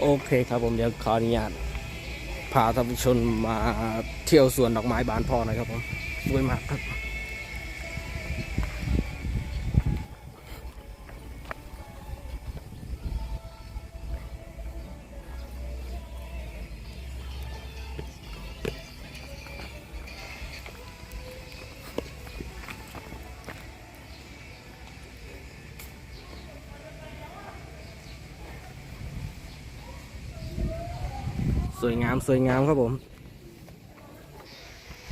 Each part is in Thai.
โอเคครับผมเดี๋ยวขออนุญาตพาท่านผู้ชมมาเที่ยวสวนดอกไม้บานพ่อหน่อยครับผมสวยมากครับ วยงามสวยงามครับผม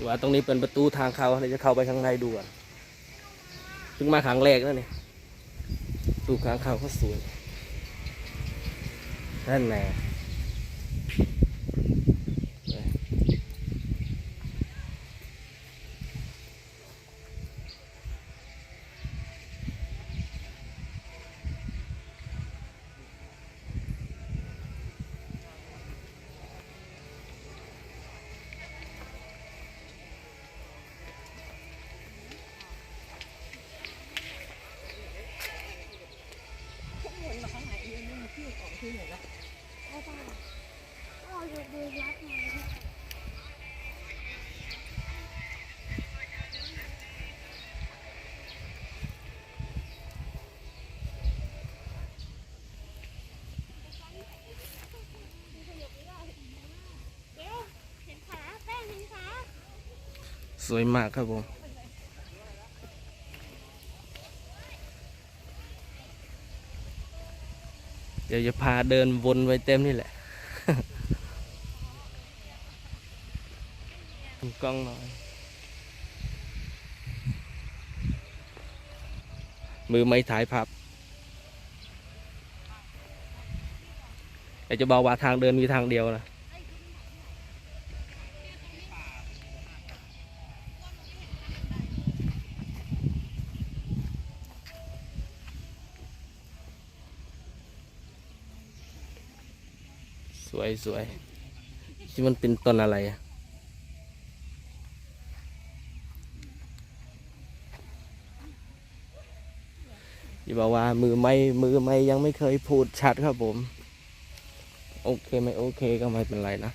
ว่าตรงนี้เป็นประตูทางเข้าเราจะเข้าไปข้างในดูก่อนเพิ่งมาครั้งแรกแล้วนี่ประตูทางเข้าก็สวยนั่นแหละ สวยมากครับผมเดี๋ยวจะพาเดินวนไว้เต็มนี่แหละ ดู กล้องหน่อย มือไม่ถ่ายภาพอยากจะบอกว่าทางเดินมีทางเดียวนะสวยสวยที่มันเป็นต้นอะไรอะ อย่าบอกว่ามือไม่มือไม่ยังไม่เคยพูดชัดครับผม โอเคไม่โอเคก็ไม่เป็นไรนะ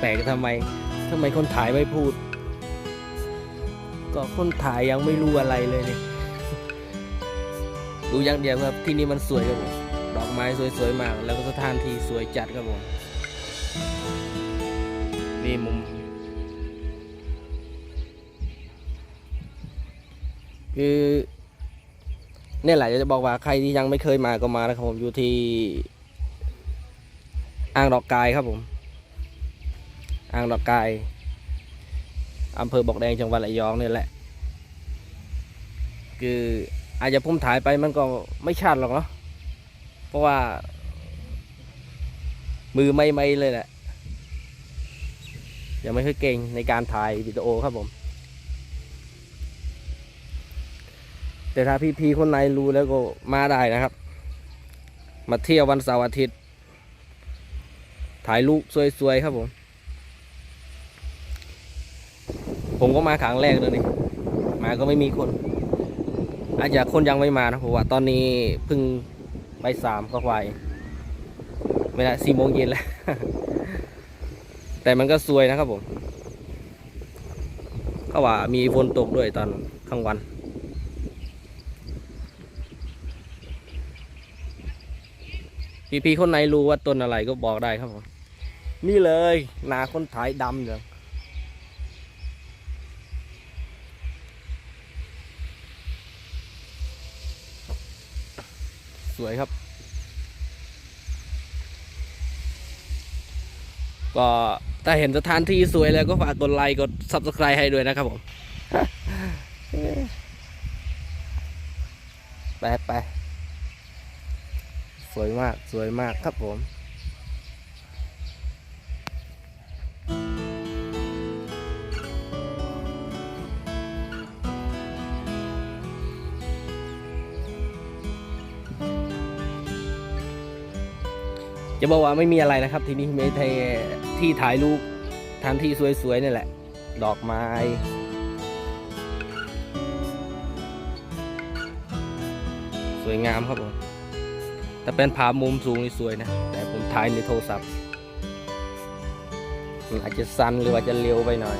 แปลกทำไมทำไมคนถ่ายไม่พูด ก็คนถ่ายยังไม่รู้อะไรเลยเนี่ยดูอย่างเดียวครับที่นี่มันสวยครับผมดอกไม้สวยๆมาก แล้วก็สถานที่สวยจัดครับผมนี่มุมคือเนี่ยแหละจะบอกว่าใครที่ยังไม่เคยมาก็มานะครับผมอยู่ที่อ่างดอกกายครับผม อ่างดอกกายอำเภอบอกแดงจังหวัดระยองนี่แหละ คืออาจจะพุ่มถ่ายไปมันก็ไม่ชัดหรอกเนาะเพราะว่า มือไม่ไม่เลยแหละยังไม่ค่อยเก่งในการถ่ายวิดีโอครับผม แต่ถ้าพี่ๆคนไหนรู้แล้วก็มาได้นะครับ มาเที่ยววันเสาร์อาทิตย์ ถ่ายรูปสวยๆครับผม ผมก็มาครั้งแรกเลยนี่มาก็ไม่มีคน อาจจะคนยังไม่มานะเพราะว่าตอนนี้เพิ่งไปสามก็ควเวลาสี่โมงเย็นแล้ว แต่มันก็สวยนะครับผมเขาว่ามีฝนตกด้วยตอนกลางวันพพี่ๆคนไหนรู้ว่าต้นอะไรก็บอกได้ครับผมนี่เลยนาคนถ่ายดำเนี่ย วยครับ ก็ถ้าเห็นสถานที่สวยแล้วก็ฝากกดไลค์กด subscribe ให้ด้วยนะครับผม ไปไปสวยมากสวยมากครับผม จะบอกว่าไม่มีอะไรนะครับ ที่นี่ไม่ใช่ที่ถ่ายรูปทานที่สวยๆนี่แหละ ดอกไม้สวยงามครับผมแต่เป็นภาพมุมสูงนี่สวยนะ แต่ผมถ่ายในโทรศัพท์มันอาจจะสั้นหรือว่าจะเร็วไปหน่อย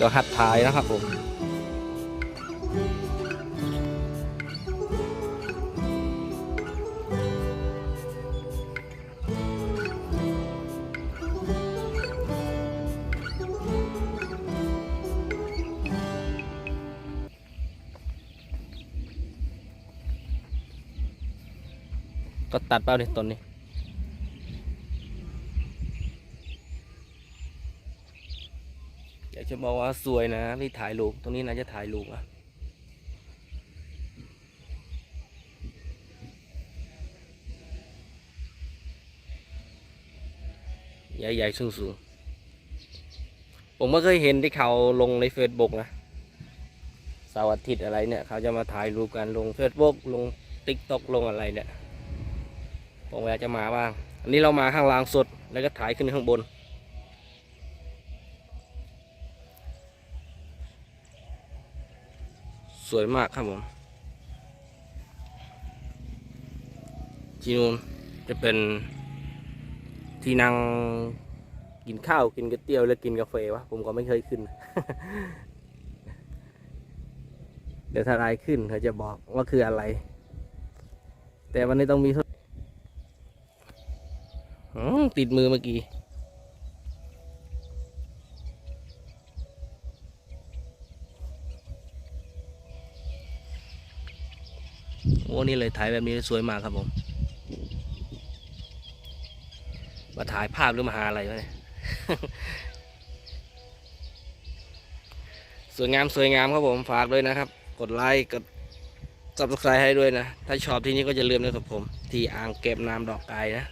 ก็หัดถ่ายนะครับผม ก็ตัดเป้าในต้นนี้อยากจะบอกว่าสวยนะที่ถ่ายรูปตรงนี้น่าจะถ่ายรูปอะใหญ่ๆสูงๆผมก็เคยเห็นที่เขาลงในเฟซบุ๊กนะเสาร์อาทิตย์อะไรเนี่ย เขาจะมาถ่ายรูปกันลงเฟซบุ๊กลงติ๊กต็อกลงอะไรเนี่ย ผมอยากจะมาบ้าง อันนี้เรามาข้างล่างสุดแล้วก็ถ่ายขึ้นข้างบน สวยมากครับผมที่นู้นจะเป็นที่นั่งกินข้าวกินก๋วยเตี๋ยวแล้วกินกาแฟวะผมก็ไม่เคยขึ้น เดี๋ยวถ้าได้ขึ้นเขาจะบอกว่าคืออะไร แต่วันนี้ต้องมี ติดมือเมื่อกี้ โอ้นี่เลยถ่ายแบบนี้สวยมากครับผม มาถ่ายภาพหรือมาหาอะไรวะเนี่ย สวยงามสวยงามครับผม ฝากด้วยนะครับ กดไลค์ กด subscribe ให้ด้วยนะ ถ้าชอบที่นี่ก็จะลืมนะครับผม ที่อ่างเก็บน้ำดอกกายนะ